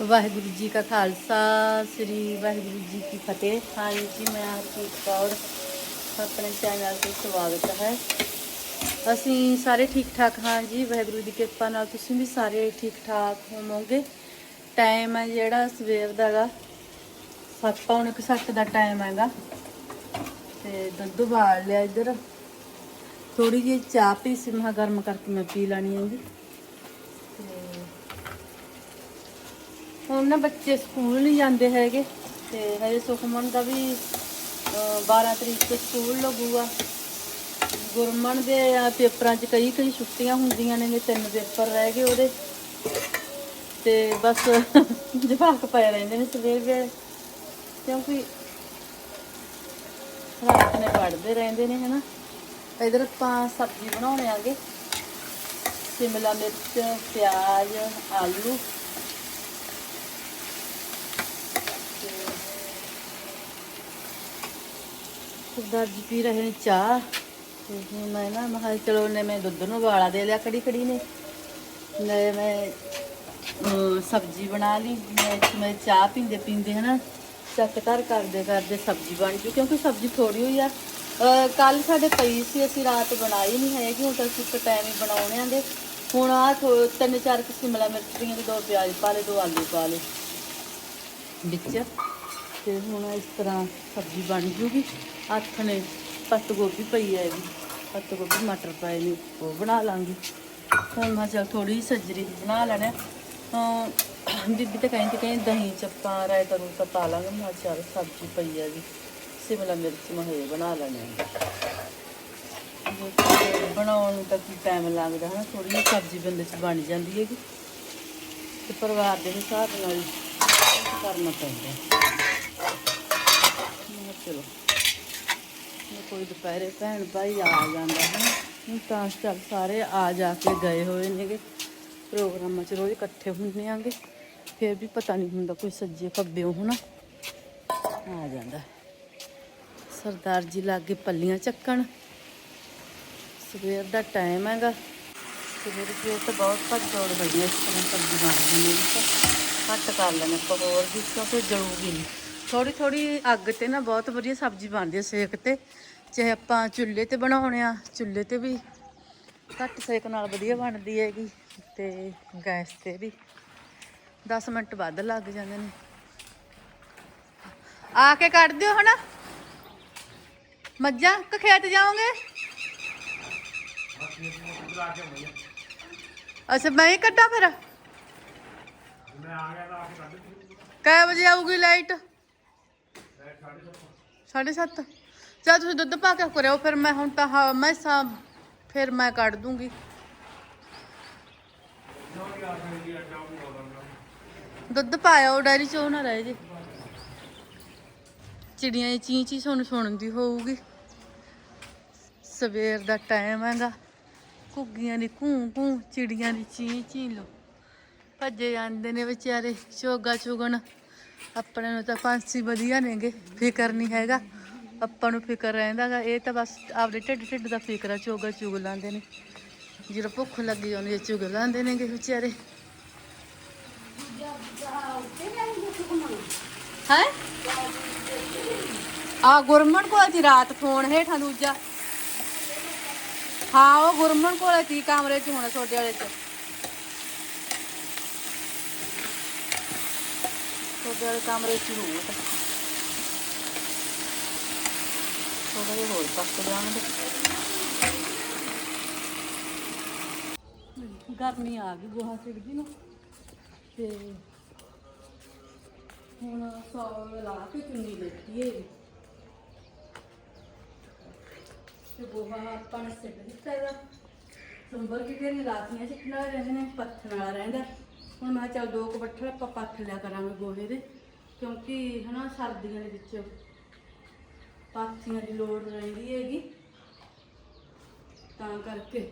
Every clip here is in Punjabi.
ਵਾਹਿਗੁਰੂ ਜੀ ਕਾ ਖਾਲਸਾ, ਸ੍ਰੀ ਵਾਹਿਗੁਰੂ ਜੀ ਕੀ ਫਤਿਹ। ਹਾਂਜੀ ਮੈਂ ਹਰਪ੍ਰੀਤ ਕੌਰ, ਆਪਣੇ ਚੈਨਲ ਤੇ ਸਵਾਗਤ ਹੈ। ਅਸੀਂ ਸਾਰੇ ਠੀਕ ਠਾਕ ਹਾਂ ਜੀ, ਵਾਹਿਗੁਰੂ ਦੀ ਕਿਰਪਾ ਨਾਲ ਤੁਸੀਂ ਵੀ ਸਾਰੇ ਠੀਕ ਠਾਕ ਹੋਵੋਗੇ। ਟਾਈਮ ਹੈ ਜਿਹੜਾ ਸਵੇਰ ਦਾ ਗਾ, ਸੱਤ, ਪੌਣੇ ਕੁ ਸੱਤ ਦਾ ਟਾਈਮ ਹੈਗਾ। ਤੇ ਦੁੱਧ ਉਬਾਲ ਲਿਆ ਇੱਧਰ। ਥੋੜੀ ਜਿਹੀ ਚਾਹ ਪੀ ਸੀ ਮੈਂ ਗਰਮ ਕਰਕੇ ਮੈਂ ਪੀ ਲੈਣੀ ਹੈ ਜੀ ਹੁਣ ਨਾ ਬੱਚੇ ਸਕੂਲ ਨਹੀਂ ਜਾਂਦੇ ਹੈਗੇ ਤੇ ਹਜੇ ਸੁਖਮਨ ਦਾ ਵੀ ਅਹ, 12 ਤਰੀਕ ਤੋਂ ਸਕੂਲ ਲੱਗੂਗਾ। ਗੁਰਮਨ ਦੇ ਪੇਪਰਾਂ 'ਚ ਕਈ ਕਈ ਛੁੱਟੀਆਂ ਹੁੰਦੀਆਂ ਨੇ ਤਿੰਨ ਪੇਪਰ ਰਹਿ ਗਏ ਉਹਦੇ। ਤੇ ਬਸ ਜਵਾਕ ਪਏ ਰਹਿੰਦੇ ਨੇ ਸਵੇਰ ਵੇਲੇ ਕਿਉਂਕਿ ਰਾਤ ਨੇ ਪੜ੍ਹਦੇ ਰਹਿੰਦੇ ਨੇ ਹਨਾ। ਇਧਰ ਆਪਾਂ ਸਬਜ਼ੀ ਬਣਾਉਣੇ ਆਗੇ ਸ਼ਿਮਲਾ ਮਿਰਚ ਪਿਆਜ਼ ਆਲੂ। ਸਰਦਾਰ ਜੀ ਪੀ ਰਹੇ ਨੇ ਚਾਹ। ਤੇ ਹੁਣ ਮੈਂ ਨਾ, ਮੈਂ ਕਿਹਾ ਚਲੋ ਨੇ ਮੈਂ ਦੁੱਧ ਨੂੰ ਵਾਲਾ ਦੇ ਲਿਆ ਕੜੀ ਕੜੀ ਨੇ। ਲੈ ਮੈਂ ਸਬਜ਼ੀ ਬਣਾ ਲਈ। ਮੈਂ ਮੈਂ ਚਾਹ ਪੀਂਦੇ ਪੀਂਦੇ ਹਨਾ, ਚੱਕ ਧਰ ਕਰਦੇ ਕਰਦੇ ਸਬਜ਼ੀ ਬਣ ਜੂ, ਕਿਉਂਕਿ ਸਬਜ਼ੀ ਥੋੜੀ ਹੋਈ ਆ। ਕੱਲ ਸਾਡੇ ਪਈ ਸੀ, ਅਸੀਂ ਰਾਤ ਬਣਾਈ ਨਹੀਂ ਹੈਗੀ, ਹੁਣ ਤਾਂ ਅਸੀਂ ਇੱਕ ਟਾਈਮ ਹੀ ਬਣਾਉਣੇ ਆਂਗੇ। ਹੁਣ ਆ ਤਿੰਨ ਚਾਰ ਕੁ ਮਿਰਚ ਦੀਆਂ ਦੋ ਪਿਆਜ਼ ਪਾ ਲਏ, ਦੋ ਆਲੂ ਪਾ ਲਏ। ਵਿੱਚ ਤੇ ਹੁਣ ਇਸ ਤਰ੍ਹਾਂ ਸਬਜ਼ੀ ਬਣ ਜੂਗੀ। ਹੱਥ ਨੇ ਪੱਤ ਗੋਭੀ ਪਈ ਹੈ ਇਹਦੀ। ਪੱਤ ਗੋਭੀ, ਮਟਰ ਪਏ ਨੇ, ਉਹ ਬਣਾ ਲਾਂਗੀ। ਹੁਣ ਮੈਂ ਚਲ ਥੋੜੀ ਜਿਹੀ ਸੱਜਰੀ ਬਣਾ ਲੈਣਾ ਅਮ ਬੀਬੀ ਤਾਂ ਕਹਿੰਦੀ ਕਹਿੰਦੀ ਦਹੀਂ ਚੱਪਾ ਰਾਇਤਾ ਕਰੂ ਤਾਂ ਪਾ ਲਾਂਗੇ। ਮੈਂ ਕਿਹਾ ਚੱਲ ਸਬਜ਼ੀ ਪਈ ਹੈ ਜੀ ਸ਼ਿਮਲਾ ਮਿਰਚ ਮੈਂ ਇਹ ਬਣਾ ਲੈਣੇ ਬਣਾਉਣ ਨੂੰ ਤਾਂ ਕੀ ਟਾਈਮ ਲੱਗਦਾ ਹੈ ਥੋੜੀ ਜਿਹੀ ਸਬਜ਼ੀ ਬੰਦੇ ਚ ਬਣ ਜਾਂਦੀ ਹੈਗੀ। ਤੇ ਪਰਿਵਾਰ ਦੇ ਹਿਸਾਬ ਨਾਲ ਕਰਨਾ ਪੈਂਦਾ। ਚਲੋ। ਕੋਈ ਦੁਪਹਿਰੇ ਭੈਣ ਭਾਈ ਆ ਜਾਂਦਾ ਹੈ। ਹੁਣ ਤਾਂ ਚੱਲ ਸਾਰੇ ਆ ਜਾ ਕੇ ਗਏ ਹੋਏ ਨੇਗੇ। ਪ੍ਰੋਗਰਾਮਾਂ 'ਚ ਰੋਜ਼ ਇਕੱਠੇ ਹੁੰਦੇ ਆਂਗੇ। ਫਿਰ ਵੀ ਪਤਾ ਨਹੀਂ ਹੁੰਦਾ ਕੋਈ ਸੱਜੇ ਖੱਬੇ ਹੋਣਾ ਆ ਜਾਂਦਾ ਸਰਦਾਰ ਜੀ ਲਾਗੇ ਪੱਲੀਆਂ ਚੱਕਣ। ਸਵੇਰ ਦਾ ਟਾਈਮ ਹੈਗਾ। ਸਵੇਰ ਸਵੇਰ ਤਾਂ ਬਹੁਤ ਭੱਜ ਦੌੜ ਬੜੀ ਹੈ। ਇਸ ਤਰ੍ਹਾਂ ਸਬਜ਼ੀ ਬਣਦੀ ਨੇ ਘੱਟ ਕਰ ਲੈਣਾ ਆਪਾਂ ਹੋਰ ਵੀ, ਕਿਉਂਕਿ ਜਲੂਗੀ ਨਹੀਂ। ਥੋੜੀ ਥੋੜੀ ਅੱਗ ਤੇ ਨਾ ਬਹੁਤ ਵਧੀਆ ਸਬਜ਼ੀ ਬਣਦੀ ਹੈ ਸੇਕ ਤੇ ਚਾਹੇ ਆਪਾਂ ਚੁੱਲ੍ਹੇ ਤੇ ਬਣਾਉਣੇ ਆ ਚੁੱਲ੍ਹੇ ਤੇ ਵੀ ਘੱਟ ਸੇਕ ਨਾਲ ਵਧੀਆ ਬਣਦੀ ਹੈਗੀ ਤੇ ਗੈਸ ਤੇ ਵੀ। 10 ਮਿੰਟ ਵੱਧ ਲੱਗ ਜਾਂਦੇ ਨੇ। ਆ ਕੇ ਕੱਢ ਦਿਓ ਹਨਾ। ਮੱਝਾਂ ਕਿ ਖੇਤ ਜਾਓਗੇ? ਅੱਛਾ ਮੈਂ ਹੀ ਕੱਢਾਂ ਫਿਰ। ਕੈ ਵਜੇ ਆਊਗੀ ਲਾਈਟ? 7:30 ਚਾ ਤੁਸੀਂ ਦੁੱਧ ਪਾ ਕੇ ਕਰਿਓ, ਫਿਰ ਮੈਂ ਹੁਣ ਤਾਂ ਹਾਂ ਮੈਂ ਸਾ ਫਿਰ ਮੈਂ ਕੱਢ ਦੂੰਗੀ। ਦੁੱਧ ਪਾਇਆ ਡੈਰੀ ਚੋਂ ਨਾ ਰਹੇ ਜੀ। ਚਿੜੀਆਂ ਦੀ ਚੀਂ ਚੀਂ ਸੁਣ ਸੁਣਦੀ ਹੋਊਗੀ। ਸਵੇਰ ਦਾ ਟਾਈਮ ਹੈਗਾ। ਘੁੱਗੀਆਂ ਦੀ ਘੂੰ ਘੂੰ, ਚਿੜੀਆਂ ਦੀ ਚੀਂ ਚੀਂ ਲੋ ਭੱਜੇ ਜਾਂਦੇ ਨੇ ਵਿਚਾਰੇ ਚੋਗਾ ਚੁਗਣ। ਆਪਣੇ ਨੂੰ ਤਾਂ ਪੰਛੀ ਵਧੀਆ ਨੇਗੇ, ਫਿਕਰ ਨਹੀਂ ਹੈਗਾ। ਆਪਾਂ ਨੂੰ ਫਿਕਰ ਰਹਿੰਦਾਗਾ, ਇਹ ਤਾਂ ਬਸ ਆਪਦੇ ਢਿੱਡ ਢਿੱਡ ਦਾ ਫਿਕਰ ਆ, ਚੋਗਾ ਚੁਗ ਲਾਂਦੇ ਨੇ। ਜਦੋਂ ਭੁੱਖ ਲੱਗੀ ਜਾਂਦੀ ਚੁਗ ਲਾਂਦੇ ਨੇਗੇ ਵਿਚਾਰੇ। ਹੈ? ਆ ਗੁਰਮਨ ਕੋਲ ਸੀ ਰਾਤ ਫੋਨ ਹੇਠਾਂ ਦੂਜਾ। ਹਾਂ, ਉਹ ਗੁਰਮਨ ਕੋਲ ਸੀ ਕਮਰੇ 'ਚ ਹੁਣ ਛੋਟੇ ਵਾਲੇ 'ਚ। ਛੋਟੇ ਵਾਲੇ ਕਮਰੇ 'ਚ ਹੀ ਹੋਊਗਾ ਥੋੜਾ ਜਿਹਾ ਹੋਰ ਪੱਕ ਜਾਣਗੇ ਗਰਮੀ ਆ ਗਈ ਗੋਹਾ ਸਿੱਟਦੀ ਨੂੰ। ਤੇ ਹੁਣ ਸੌ ਲਾ ਕੇ ਚੁੰਨੀ ਬੈਠੀ ਹੈ ਤੇ ਗੋਹਾ ਆਪਾਂ ਨੇ ਸਿੱਟ ਦਿੱਤਾ ਇਹਦਾ ਸੰਭਰ ਕੇ ਤੇਰੀ ਰਾਤੀਆਂ ਸਿੱਟਣ ਵਾਲੇ ਰਹਿੰਦੇ ਨੇ ਪੱਥਰ ਵਾਲਾ ਰਹਿੰਦਾ। ਹੁਣ ਮੈਂ ਕਿਹਾ ਚੱਲ ਦੋ ਕੁ ਬੱਠਲ ਆਪਾਂ ਪੱਥ ਲਿਆ ਕਰਾਂਗੇ ਗੋਹੇ ਦੇ, ਕਿਉਂਕਿ ਹਨਾ ਸਰਦੀਆਂ ਦੇ ਵਿੱਚ ਪਾਥੀਆਂ ਦੀ ਲੋੜ ਰਹਿੰਦੀ ਹੈਗੀ। ਤਾਂ ਕਰਕੇ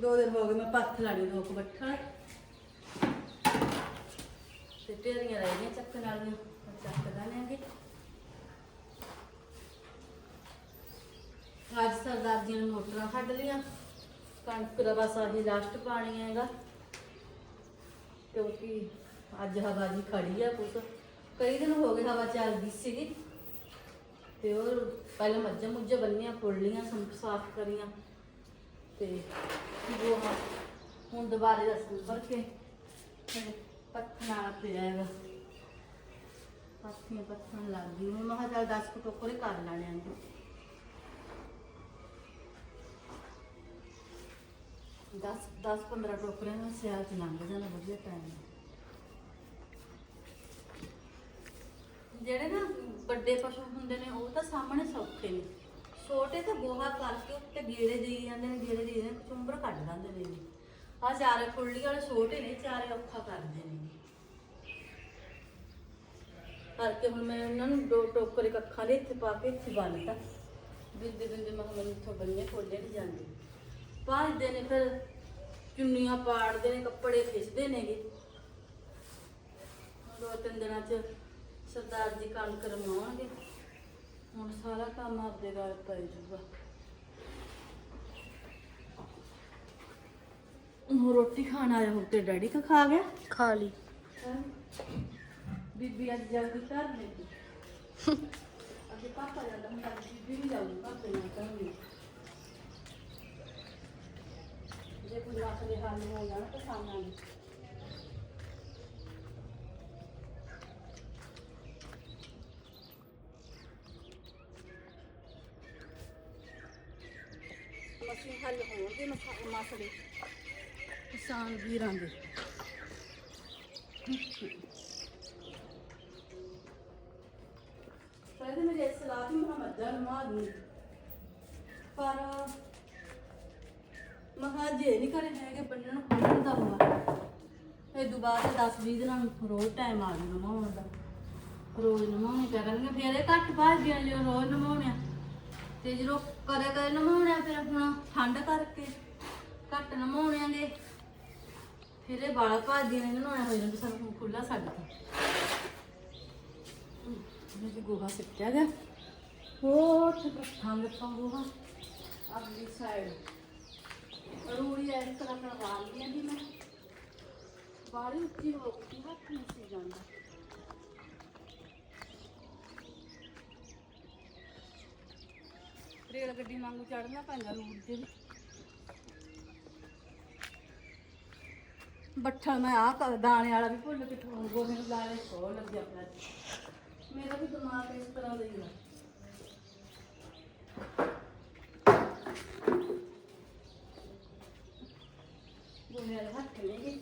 ਦੋ ਦਿਨ ਹੋ ਗਏ ਮੈਂ ਪੱਥ ਲਾਣੀ ਦੋ ਕੁ ਬੱਠਲ ਤੇ ਢੇਰੀਆਂ ਰਹਿ ਗਈਆਂ ਚੱਕਣ ਵਾਲੀਆਂ ਉਹ ਚੱਕ ਦਾਂਗੇ ਅੱਜ ਸਰਦਾਰ ਜੀ ਨੇ ਮੋਟਰਾਂ ਕੱਢ ਲੀਆਂ, ਕਣਕ ਦਾ ਬਸ ਆਹੀ ਲਾਸਟ ਪਾਣੀ ਹੈਗਾ। ਕਿਉਂਕਿ ਅੱਜ ਹਵਾ ਜੀ ਖੜੀ ਆ ਕੁਛ। ਕਈ ਦਿਨ ਹੋ ਗਏ ਹਵਾ ਚੱਲਦੀ ਸੀਗੀ। ਤੇ ਉਹ ਪਹਿਲਾਂ ਮੱਝਾਂ ਮੁੱਝਾਂ ਬੰਨੀਆਂ ਫੁੱਲੀਆਂ ਸੰਪ ਸਾਫ਼ ਕਰੀਆਂ। ਤੇ ਉਹ ਹੁਣ ਦੁਬਾਰੇ ਦਾ ਸੰਭਰ ਕੇ ਪੱਥਣਾ ਪਿਆ ਹੈਗਾ ਪਾਥੀਆਂ ਪੱਥਣ ਲੱਗ ਗਈ ਮੈਂ ਕਿਹਾ ਚੱਲ 10 ਕੁ ਟੋਕਰੇ ਕਰ ਲੈਣੇ ਆਂ। 10 10 15 ਟੋਕਰਿਆਂ ਨਾਲ ਸਿਆਲ ਚ ਲੰਘ ਜਾਣਾ, ਵਧੀਆ ਟਾਈਮ ਜਿਹੜੇ ਨਾ ਵੱਡੇ ਪਸ਼ੂ ਹੁੰਦੇ ਨੇ, ਉਹ ਤਾਂ ਸਾਹਮਣੇ ਸੌਖੇ ਨੇ। ਛੋਟੇ ਤਾਂ ਗੋਹਾ ਕਰਕੇ ਉੱਤੇ ਗੇੜੇ ਦੇਈ ਜਾਂਦੇ ਨੇ, ਗੇੜੇ ਦੇਈ ਜਾਂਦੇ ਨੇ ਚੁੰਬਰ ਕੱਢ ਦਿੰਦੇ ਨੇ ਆ ਚਾਰੇ ਫੁੱਲੀ ਵਾਲੇ ਛੋਟੇ ਨੇ, ਚਾਰੇ ਔਖਾ ਕਰਦੇ ਨੇ ਕਰਕੇ ਹੁਣ ਮੈਂ ਉਹਨਾਂ ਨੂੰ ਦੋ ਟੋਕਰੇ ਕੱਖਾਂ ਦੇ ਇੱਥੇ ਪਾ ਕੇ ਇੱਥੇ ਬੰਨਤਾ ਬਿੰਦੇ ਬਿੰਦੇ ਮੈਂ ਕਿਹਾ ਮੈਨੂੰ ਇੱਥੋਂ ਬੰਨੇ ਖੋਲੇ ਨਹੀਂ ਜਾਂਦੇ। ਪਾੜਦੇ ਨੇ ਫਿਰ ਚੁੰਨੀਆਂ ਪਾੜਦੇ ਨੇ ਕੱਪੜੇ ਖਿੱਚਦੇ ਨੇਗੇ। ਦੋ ਤਿੰਨ ਦਿਨਾਂ ਚ ਸਰਦਾਰ ਜੀ ਕੰਮ ਕਰਵਾਉਣਗੇ। ਹੁਣ ਸਾਰਾ ਕੰਮ ਆਪਦੇ ਗਲ ਪੈ ਜੂਗਾ ਹੁਣ ਰੋਟੀ ਖਾਣ ਆਇਆ ਹੁਣ ਤੇ ਡੈਡੀ ਕਾ ਖਾ ਗਿਆ? ਖਾ ਲਈ। ਹੈਂ? ਬੀਬੀ ਅੱਜ ਜਲਦੀ ਕਰ ਲੈਂਦੀ ਅੱਗੇ ਪਾਪਾ ਜਾਂਦਾ ਹੁੰਦਾ ਬੀਬੀ ਵੀ ਜਾਊਗੀ ਪਾਪੇ ਨਾਲ ਕਰਾਂਗੀ ਜੇ ਕੋਈ ਲੱਖ ਹੱਲ ਹੋ ਜਾਣਾ ਤਾਂ ਸਾਹਮਣੇ ਮਸਲੇ ਹੱਲ ਹੋਣਗੇ ਮਸਾ- ਮਸਲੇ। ਕਿਸਾਨ ਵੀਰਾਂ ਦੇ। ਪਹਿਲੇ ਮੇਰੇ ਸਲਾਹ ਵੀ ਮੁਹੰਮਦ ਨਮਾਜ਼ ਨੂੰ। ਪਰ ਮਹਾ ਜੇ ਨਹੀਂ ਕਰੇ ਹੈਗੇ ਬੰਨਣ ਖੋਲਣ ਦਾ ਹੋਆ ਇਹ ਦੁਬਾਰਾ 10 20 ਦਿਨਾਂ ਨੂੰ ਰੋਜ਼ ਟਾਈਮ ਆ ਜੂ ਨਮਾਉਣ ਦਾ। ਰੋਜ਼ ਨਮਾਉਣੇ ਪਿਆ ਕਰਨਗੇ, ਫਿਰ ਇਹ ਘੱਟ ਭੱਜਦੀਆਂ ਜਦੋਂ ਰੋਜ਼ ਨਮਾਉਣਿਆ ਤੇ ਜਦੋਂ ਕਰੇ ਕਰੇ ਨਮਾਉਣਿਆ ਫਿਰ ਹੁਣ ਠੰਡ ਕਰਕੇ ਘੱਟ ਨਮਾਉਣਿਆਂਗੇ ਫਿਰ ਇਹ ਬਾਲਾ ਭਾਜੀ ਨੇ, ਨਹਾਉਣਾ ਹੋ ਜਾਂਦਾ ਸਾਨੂੰ ਖੁੱਲਾ ਛੱਡ ਤਾ ਮੇਰੇ ਗੋਹਾ ਸਿੱਟਿਆ ਗਿਆ। ਹੋਰ ਤੇ ਠੰਡ ਤੋਂ ਗੋਹਾ। ਅਗਲੀ ਸਾਈਡ ਰੂੜੀ ਇਸ ਤਰ੍ਹਾਂ ਕਰਵਾ ਲਈ ਦੀ ਮੈਂ। ਬਾੜੀ ਉੱਚੀ ਹੋ ਗਈ ਹੱਥ ਨਹੀਂ ਸੀ ਜਾਂਦਾ। ਰੇਲ ਗੱਡੀ ਵਾਂਗੂ ਚੜਨਾ ਪੈਂਦਾ ਰੂੜ ਤੇ ਵੀ। ਬੱਠਲ ਮੈਂ ਆ ਦਾਣੇ ਵਾਲਾ ਵੀ ਭੁੱਲ ਕੇ ਠੋਂ ਗੋਹੇ ਨੂੰ ਸੋ ਲੱਗਿਆ ਆਪਣਾ। ਮੇਰਾ ਵੀ ਦਿਮਾਗ ਇਸ ਤਰ੍ਹਾਂ ਦਾ ਹੀ ਆ। ਗੋਹੇ ਹੱਥ ਨੇ ਜੀ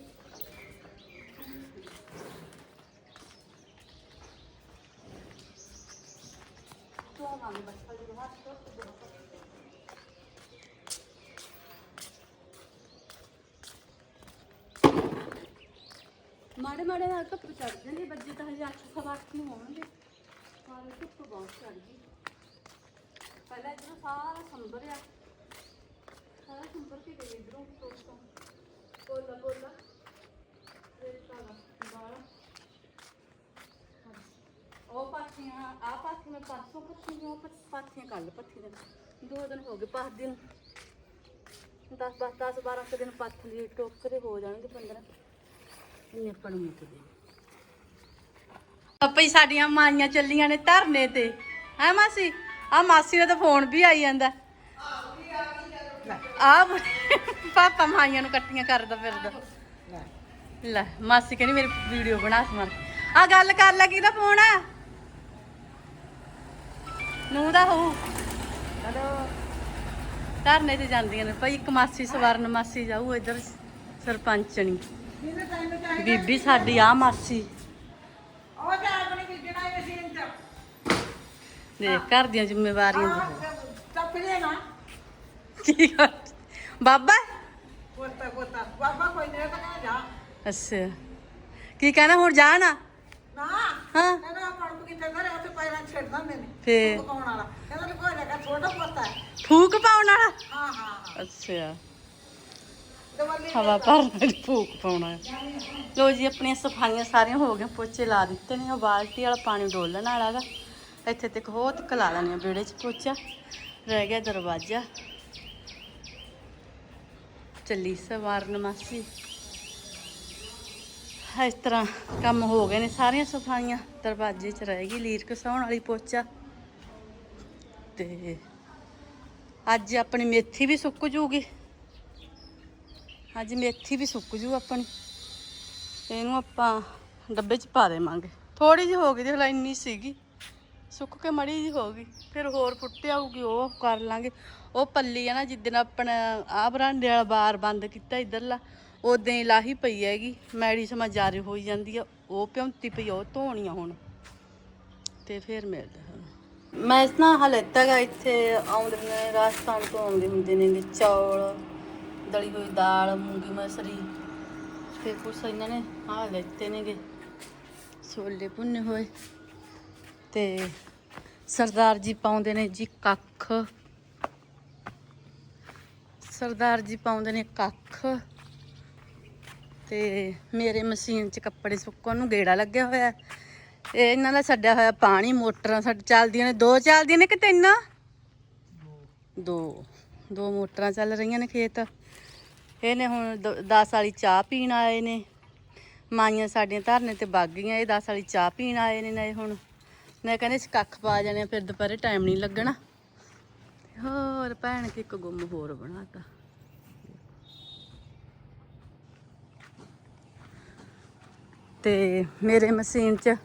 ਤੋਂ ਮਾਂ ਬੱਠਲ ਦੇ ਹੱਥ ਤੋਂ ਮਾੜੇ ਮਾੜੇ ਨਾਲ ਧੁੱਪ ਚੜ ਜਾਂਦੀ, ਬੱਜੇ ਤਾਂ ਹਜੇ 8 ਸਵਾ ਅੱਠ ਨੂੰ ਹੋਣਗੇ। ਪਰ ਧੁੱਪ ਬਹੁਤ ਚੜ ਗਈ। ਪਹਿਲਾਂ ਇਧਰੋਂ ਸਾਰਾ ਸੰਭਰਿਆ। ਸਾਰਾ ਸੰਭਰ ਕੇ ਗਈ ਇਧਰੋਂ ਤੋਂ ਬੋਲਾ ਬੋਲਾ ਉਹ ਪਾਥੀਆਂ ਆ ਪਾਥੀਆਂ ਮੈਂ ਪਰਸੋਂ ਪੱਥੀਆਂ ਉਹ ਪਾਥੀਆਂ ਕੱਲ ਪੱਥੀਆਂ ਦੋ ਦਿਨ ਹੋ ਗਏ ਪਾਥ ਦਿਨ। 10 10 10 12 ਦਿਨ ਪੱਥ ਲਈ ਟੋਕਰੇ ਹੋ ਜਾਣਗੇ 15 ਇਹ ਆਪਾਂ ਮੁੱਕਦੇ ਪਾਪਾ ਸਾਡੀਆਂ ਮਾਈਆਂ ਚੱਲੀਆਂ ਨੇ ਧਰਨੇ ਤੇ। ਹੈ ਮਾਸੀ? ਆ ਮਾਸੀ ਦਾ ਤਾਂ ਫੋਨ ਵੀ ਆਈ ਜਾਂਦਾ। ਆ ਪਾਪਾ ਮਾਈਆਂ ਨੂੰ ਕਰਦਾ ਫਿਰਦਾ। ਲੈ ਮਾਸੀ ਕਹਿੰਦੀ ਮੇਰੀ ਵੀਡੀਓ ਬਣਾ ਸਮਾਰ ਆ ਗੱਲ ਕਰ ਲੈ ਕਿਹਦਾ ਫੋਨ ਆ? ਨੂੰ ਦਾ ਹੋਊ। ਹਲੋ। ਧਰਨੇ ਤੇ ਜਾਂਦੀਆਂ ਨੇ ਭਾਈ ਇੱਕ ਮਾਸੀ ਸਵਰਨ ਮਾਸੀ ਜਾਊ ਇੱਧਰ ਸਰਪੰਚਣੀ ਬੀਬੀ ਸਾਡੀ ਆ ਮਾਸੀ। ਉਹ ਤਾਂ ਆਪਣੀ ਬੀਜਣਾ ਹੀ ਮਸ਼ੀਨ ਚ ਦੇਖ ਘਰ ਦੀਆਂ ਜ਼ਿੰਮੇਵਾਰੀਆਂ ਕੀ ਕਰ ਬਾਬਾ? ਕੋਤਾ ਕੋਤਾ ਬਾਬਾ ਕੋਈ ਨਹੀਂ ਤਾਂ ਕਹਿੰਦਾ ਜਾ। ਅੱਛਾ। ਕੀ ਕਹਿਣਾ ਹੁਣ ਜਾ ਨਾ। ਨਾ? ਹਾਂ। ਕਹਿੰਦਾ ਆਪਾਂ ਨੂੰ ਕਿੱਥੇ ਘਰੇ ਉੱਥੇ ਪੈਰਾਂ ਛੱਡ ਦਿੰਦੇ ਨੇ ਫੇਰ? ਉਹ ਪਾਉਣ ਵਾਲਾ। ਕਹਿੰਦਾ ਤੇ ਕੋਈ ਨਾ ਛੋਟਾ ਪੋਤਾ ਹੈ। ਫੂਕ ਪਾਉਣ ਵਾਲਾ? ਹਾਂ ਹਾਂ ਹਾਂ। ਅੱਛਾ। ਦਵਾਲੀ ਹਵਾ ਭਰਨ ਫੂਕ ਪਾਉਣਾ ਲੋ ਜੀ ਆਪਣੀਆਂ ਸਫਾਈਆਂ ਸਾਰੀਆਂ ਹੋ ਗਈਆਂ ਪੋਚੇ ਲਾ ਦਿੱਤੇ ਨੇ ਉਹ ਬਾਲਟੀ ਵਾਲਾ ਪਾਣੀ ਡੋਲਣ ਵਾਲਾ ਗਾ। ਇੱਥੇ ਤੱਕ ਹੋ ਤੱਕ ਲਾ ਲੈਣੇ ਵਿਹੜੇ 'ਚ ਪੋਚਾ। ਰਹਿ ਗਿਆ ਦਰਵਾਜ਼ਾ। ਚੱਲੀ ਸਵਾਰਨ ਮਾਸੀ। ਇਸ ਤਰ੍ਹਾਂ ਕੰਮ ਹੋ ਗਏ ਨੇ ਸਾਰੀਆਂ ਸਫਾਈਆਂ। ਦਰਵਾਜ਼ੇ 'ਚ ਰਹਿ ਗਈ ਲੀਰ ਕਸਾਉਣ ਵਾਲੀ ਪੋਚਾ। ਤੇ ਅੱਜ ਆਪਣੀ ਮੇਥੀ ਵੀ ਸੁੱਕ ਜੂਗੀ। ਅੱਜ ਮੇਥੀ ਵੀ ਸੁੱਕ ਜੂ ਆਪਣੀ। ਇਹਨੂੰ ਆਪਾਂ ਡੱਬੇ 'ਚ ਪਾ ਦੇਵਾਂਗੇ। ਥੋੜੀ ਜਿਹੀ ਹੋ ਗਈ, ਦੇਖ ਲੈ ਇੰਨੀ ਸੀਗੀ। ਸੁੱਕ ਕੇ ਮੜੀ ਜਿਹੀ ਹੋ ਗਈ ਫਿਰ ਹੋਰ ਫੁੱਟ ਆਊਗੀ ਉਹ ਕਰ ਲਾਂਗੇ। ਉਹ ਪੱਲੀ ਆ ਨਾ ਜਿੱਦਣ ਆਪਣਾ ਆਹ ਬਰਾਂਡੇ ਵਾਲਾ ਬਾਰ ਬੰਦ ਕੀਤਾ ਇਧਰਲਾ ਉਦਾਂ ਹੀ ਲਾਹੀ ਪਈ ਹੈਗੀ ਮੈਡੀ ਸਮਾਂ ਜਾਰੀ ਹੋਈ ਜਾਂਦੀ ਆ ਉਹ ਪਿਉਂਤੀ ਪਈ ਆ, ਉਹ ਧੋਣੀਆਂ ਹੁਣ। ਤੇ ਫਿਰ ਮਿਲਦੇ ਹਾਂ। ਮੈਂ ਇਸ ਨਾ ਹਲੇ ਤੱਕ ਇੱਥੇ ਆਉਂਦੇ ਨੇ ਰਾਜਸਥਾਨ ਤੋਂ ਆਉਂਦੇ ਹੁੰਦੇ ਨੇ ਚੌਲ ਦਲੀ ਹੋਈ ਦਾਲ ਮੂੰਗੀ ਮਸਰੀ ਤੇ ਕੁਛ ਇਹਨਾਂ ਨੇ ਆ ਲੈਤੇ ਨੇਗੇ। ਛੋਲੇ ਭੁੰਨੇ ਹੋਏ। ਤੇ ਸਰਦਾਰ ਜੀ ਪਾਉਂਦੇ ਨੇ ਜੀ ਕੱਖ। ਸਰਦਾਰ ਜੀ ਪਾਉਂਦੇ ਨੇ ਕੱਖ। ਤੇ ਮੇਰੇ ਮਸ਼ੀਨ 'ਚ ਕੱਪੜੇ ਸੁੱਕਣ ਨੂੰ ਗੇੜਾ ਲੱਗਿਆ ਹੋਇਆ ਇਹ ਇਹਨਾਂ ਦਾ ਛੱਡਿਆ ਹੋਇਆ ਪਾਣੀ, ਮੋਟਰਾਂ ਸਾਡੇ ਚੱਲਦੀਆਂ ਨੇ। ਦੋ ਚੱਲਦੀਆਂ ਨੇ ਕਿ ਤਿੰਨ? ਦੋ। ਦੋ ਮੋਟਰਾਂ ਚੱਲ ਰਹੀਆਂ ਨੇ ਖੇਤ। ਇਹਨੇ ਹੁਣ 10 ਵਾਲੀ ਚਾਹ ਪੀਣ ਆਏ ਨੇ। ਮਾਈਆਂ ਸਾਡੀਆਂ ਧਰਨੇ ਤੇ ਵਗ ਗਈਆਂ। ਇਹ 10 ਵਾਲੀ ਚਾਹ ਪੀਣ ਆਏ ਨੇ, ਨਾ ਹੁਣ। ਮੈਂ ਕਹਿੰਦੇ ਸੀ ਕੱਖ ਪਾ ਜਾਣੇ ਆ, ਫਿਰ ਦੁਪਹਿਰੇ ਟਾਈਮ ਨਹੀਂ ਲੱਗਣਾ। ਹੋਰ ਭੈਣ ਕੇ ਇੱਕ ਗੁੰਮ ਹੋਰ ਬਣਾਤਾ। ਤੇ ਮੇਰੇ ਮਸ਼ੀਨ 'ਚ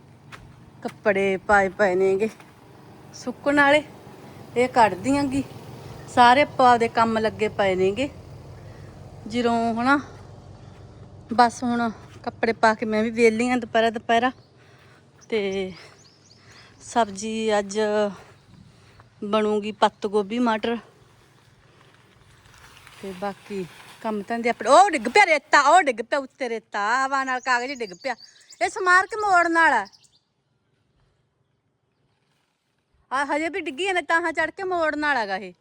ਕੱਪੜੇ ਪਾਏ ਪਏ ਨੇਗੇ। ਸੁੱਕਣ ਵਾਲੇ ਇਹ ਕੱਢ ਦਿਆਂਗੀ ਸਾਰੇ ਪਾ ਦੇ ਕੰਮ ਲੱਗੇ ਪਏ ਨੇਗੇ। ਜਿਰੋਂ ਹਨਾ ਬਸ ਹੁਣ ਕੱਪੜੇ ਪਾ ਕੇ ਮੈਂ ਵੀ ਵਿਹਲੀ ਆਂ ਦੁਪਹਿਰਾ ਦੁਪਹਿਰਾ ਤੇ ਸਬਜ਼ੀ ਅੱਜ ਬਣੂਗੀ ਪੱਤ ਗੋਭੀ, ਮਟਰ ਤੇ ਬਾਕੀ ਕੰਮ ਧੰਦੇ ਆਪਣੇ, ਉਹ ਡਿੱਗ ਪਿਆ ਰੇਤਾ, ਉਹ ਡਿੱਗ ਪਿਆ ਉੱਤੇ ਰੇਤਾ, ਹਵਾ ਨਾਲ ਕਾਗਜ਼ ਡਿੱਗ ਪਿਆ। ਇਹ ਸਮਾਰ ਕੇ ਮੋੜਨ ਵਾਲਾ। ਆ ਹਜੇ ਵੀ ਡਿੱਗੀ ਨੇ ਤਾਂ ਚੜ ਕੇ ਮੋੜ ਨਾਲ ਹੈਗਾ ਇਹ।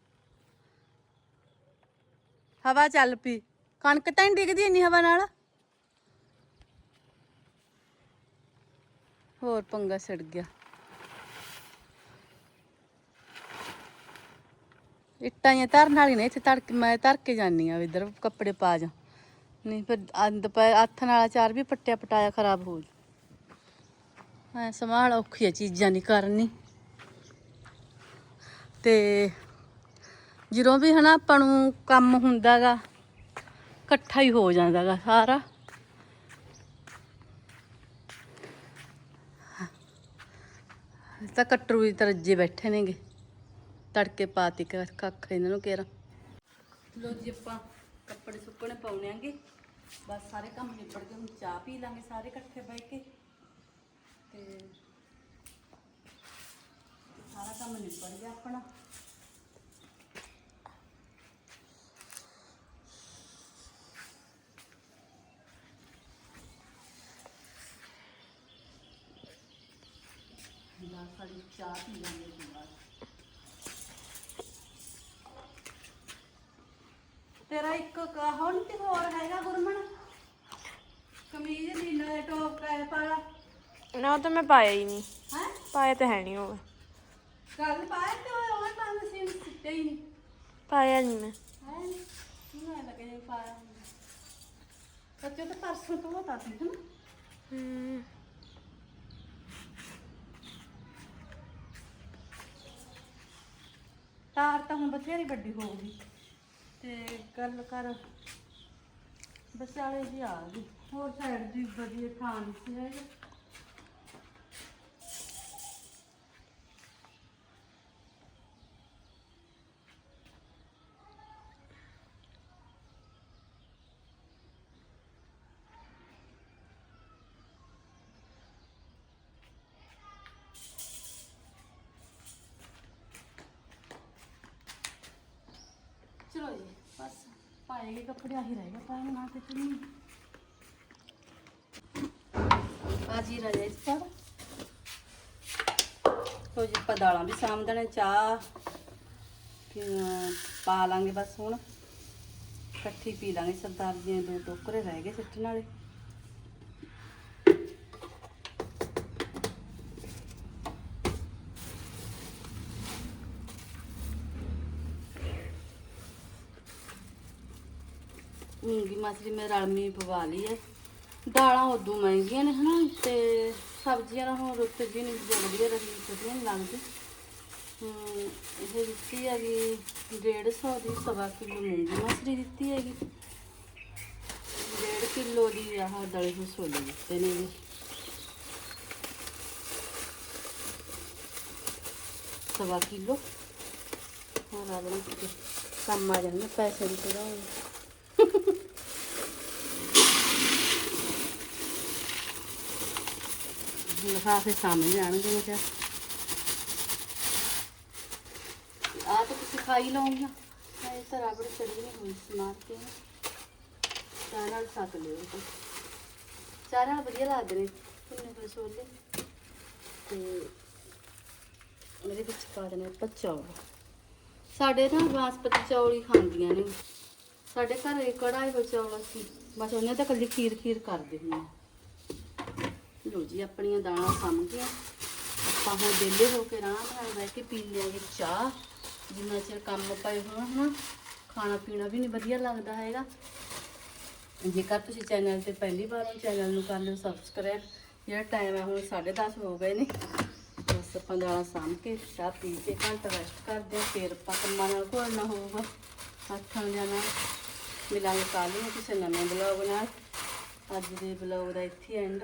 ਹਵਾ ਚੱਲ ਪਈ। ਕਣਕ ਤਾਂ ਨਹੀਂ ਡਿੱਗਦੀ ਇੰਨੀ ਹਵਾ ਨਾਲ। ਹੋਰ ਪੰਗਾ ਛਿੜ ਗਿਆ। ਇੱਟਾਂ ਜਾਂ ਧਰਨ ਵਾਲੀ ਨੇ, ਇੱਥੇ ਧਰ ਮੈਂ ਧਰ ਕੇ ਜਾਨੀ ਆ ਇਧਰ ਕੱਪੜੇ ਪਾ ਜਾ। ਨਹੀਂ ਫਿਰ ਅੰਦ ਪੈ ਹੱਥ ਨਾਲ ਚਾਰ ਵੀ ਪੱਟਿਆ ਪਟਾਇਆ ਖਰਾਬ ਹੋ ਜੂ। ਐ ਸੰਭਾਲ ਔਖੀ ਆ ਚੀਜ਼ਾਂ ਨਹੀਂ ਕਰਨੀ। ਤੇ ਜਦੋਂ ਵੀ ਹਨਾ ਆਪਾਂ ਨੂੰ ਕੰਮ ਹੁੰਦਾਗਾ, ਇਕੱਠਾ ਹੀ ਹੋ ਜਾਂਦਾਗਾ ਸਾਰਾ। ਤਾਂ ਕੱਟਰੂ ਦੀ ਤਰ੍ਹਾਂ ਰੱਜੇ ਬੈਠੇ ਨੇਗੇ। ਤੜਕੇ ਪਾਤੀ ਕ- ਕੱਖ ਇਹਨਾਂ ਨੂੰ ਕੇਰਾ। ਲੋ ਜੀ ਆਪਾਂ ਕੱਪੜੇ ਸੁੱਕਣੇ ਪਾਉਣੇ ਆਂਗੇ। ਬਸ ਸਾਰੇ ਕੰਮ ਨਿਬੜ ਗਏ, ਹੁਣ ਚਾਹ ਪੀ ਲਾਂਗੇ ਸਾਰੇ ਇਕੱਠੇ ਬਹਿ ਕੇ। ਤੇ ਸਾਰਾ ਕੰਮ ਨਿਬੜ ਗਿਆ ਆਪਣਾ। ਸਾਡੀ ਚਾਹ ਪੀ ਲਾਂਗੇ ਬਾਅਦ ਤੇਰਾ ਇੱਕ ਕ- ਹੁਣ ਤੇ ਹੋਰ ਹੈਗਾ ਗੁਰਮਨ ਕਮੀਜ਼ ਨੀਲਾ ਜਿਹਾ ਟੌਪ ਕਾ ਪਾਲਾ। ਨਾ ਉਹ ਤਾਂ ਮੈਂ ਪਾਇਆ ਹੀ ਨਹੀਂ। ਹੈ? ਪਾਇਆ ਤਾਂ ਹੈ ਨਹੀਂ ਉਹ। ਕੱਲ ਪਾਇਆ ਤੇ ਉਹ ਉਹ ਤਾਂ ਮਸ਼ੀਨ ਸਿੱਟੇ ਹੀ ਨਹੀਂ। ਪਾਇਆ ਨਹੀਂ ਮੈਂ। ਹੈ ਮੈਨੂੰ ਐਂ ਲੱਗੇ ਜਿਵੇਂ ਪਾਇਆ ਹੁੰਦਾ ਸੱਚੋ ਤਾਂ ਪਰਸੋਂ ਤੋਂ ਹੋਤਾ ਸੀ ਨਾ ਹਮ, ਤਾਰ ਤਾਂ ਹੁਣ ਬਥੇਰੀ ਵੱਡੀ ਹੋ ਗਈ। ਤੇ ਗੱਲ ਕਰ। ਬਸਾਲੇ ਦੀ ਆ ਗਈ। ਹੋਰ ਸਾਈਡ ਦੀ ਵਧੀਆ ਥਾਂ ਨਹੀਂ ਸੀ ਹੈਗਾ ਚਲੋ ਜੀ ਬਸ ਪਾਏਗੇ ਕੱਪੜੇ ਆਹੀ ਰਹੇਗਾ ਪਾਏ ਨਾ ਤੇ ਚੁੰਨੀ ਆਜੀ ਰਹਿ ਜਾਏ ਇਸ ਪਰ ਹੋ ਜੀ ਆਪਾਂ ਦਾਲਾਂ ਵੀ ਸਾਂਭਦਣੇ ਚਾਹ ਫਿਰ ਪਾ ਲਾਂਗੇ ਬਸ ਹੁਣ। ਇਕੱਠੀ ਪੀ ਲਾਂਗੇ ਸਰਦਾਰ ਜੀ ਦੇ ਦੋ ਟੋਕਰੇ ਰਹਿ ਗਏ ਸਿੱਟਣ ਵਾਲੇ। ਮੂੰਗੀ ਮਸਰੀ ਮੈਂ ਰਲਮੀ ਪਵਾ ਲਈ ਹੈ। ਦਾਲਾਂ ਉਦੋਂ ਮਹਿੰਗੀਆਂ ਨੇ ਹਨਾ, ਤੇ ਸਬਜ਼ੀਆਂ ਨਾਲ ਹੁਣ ਰੁੱਤ ਜੀ ਨਹੀਂ ਜੋ ਵਧੀਆ ਰਹੀ ਵਧੀਆ ਨਹੀਂ ਲੱਗਦੀ। ਇਹ ਦਿੱਤੀ ਹੈਗੀ 150 ਦੀ, ਸਵਾ ਕਿਲੋ ਮੂੰਗੀ ਮਸਰੀ ਦਿੱਤੀ ਹੈਗੀ। 1.5 ਕਿਲੋ ਦੀ ਆਹ ਦਲੇ ਹੋਏ ਛੋਲੇ ਦਿੱਤੇ ਨੇ ਜੀ। ਸਵਾ ਕਿਲੋ। ਹੋਰ ਆ ਬਣਾ ਕੰਮ ਆ ਜਾਂਦੇ ਪੈਸੇ ਵੀ ਥੋੜਾ ਲਿਫਾਫੇ ਸਾਹਮਣੇ ਜਾਣਗੇ ਮੈਂ ਕਿਹਾ। ਆ ਤਾਂ ਤੁਸੀਂ ਖਾਈ ਲਓਗੇ ਮੈਂ ਤਾਂ ਰਬੜ ਚੜੀ ਨਹੀਂ ਹੋਈ, ਸਮਾਰ ਕੇ। ਚਾਹ ਨਾਲ ਸੱਕ ਲਿਓ ਤੁਸੀਂ ਚਾਹ ਨਾਲ ਵਧੀਆ ਲੱਗਦੇ ਨੇ। ਕਿੰਨੇ ਕੋਈ ਛੋਲੇ ਤੇ ਮੇਰੇ ਵਿੱਚ ਪਾ ਦੇਣੇ ਆਪਾਂ ਚੌਲ। ਸਾਡੇ ਨਾ ਬਾਸਪਤੀ ਚੌਲ ਹੀ ਖਾਂਦੀਆਂ ਨੇ। ਸਾਡੇ ਘਰੇ ਕੜਾਈ ਵਿੱਚ ਚੌਲ ਅਸੀਂ ਬਸ ਉਹਨੇ ਤਾਂ ਕੱਲੀ ਖੀਰ ਖੀਰ ਕਰਦੇ ਹੁੰਦੇ ਹਾਂ ਜੀ, ਆਪਣੀਆਂ ਦਾਲਾਂ ਸਾਂਭ ਕੇ ਆਪਾਂ ਹੁਣ ਵਿਹਲੇ ਹੋ ਕੇ ਆਰਾਮ ਨਾਲ ਬਹਿ ਕੇ ਪੀ ਲਿਆਂਗੇ ਚਾਹ। ਜਿੰਨਾ ਚਿਰ ਕੰਮ ਪਏ ਹੋਣ, ਹਨਾ। ਖਾਣਾ ਪੀਣਾ ਵੀ ਨਹੀਂ ਵਧੀਆ ਲੱਗਦਾ ਹੈਗਾ। ਜੇਕਰ ਤੁਸੀਂ ਚੈਨਲ ਤੇ ਪਹਿਲੀ ਵਾਰ ਹੋ, ਚੈਨਲ ਨੂੰ ਕਰ ਲਿਓ ਸਬਸਕ੍ਰਾਈਬ। ਜਿਹੜਾ ਟਾਈਮ ਹੈ, ਹੁਣ 10:30 ਹੋ ਗਏ ਨੇ। ਬਸ ਆਪਾਂ ਦਾਣਾ ਸਾਂਭ ਕੇ, ਚਾਹ ਪੀ ਕੇ ਘੰਟਾ ਰੈਸਟ ਕਰਦੇ ਹਾਂ, ਫਿਰ ਆਪਾਂ ਕੰਮਾਂ ਨਾਲ ਘੋਲਣਾ ਹੋਊਗਾ। ਹੱਥਾਂ ਜਾਣਾ ਮਿਲਾਂਗੇ ਕੱਲ੍ਹ ਨੂੰ ਕਿਸੇ ਨਵੇਂ ਬਲੌਗ ਨਾਲ। ਅੱਜ ਦੇ ਬਲੌਗ ਦਾ ਇੱਥੇ ਐਂਡ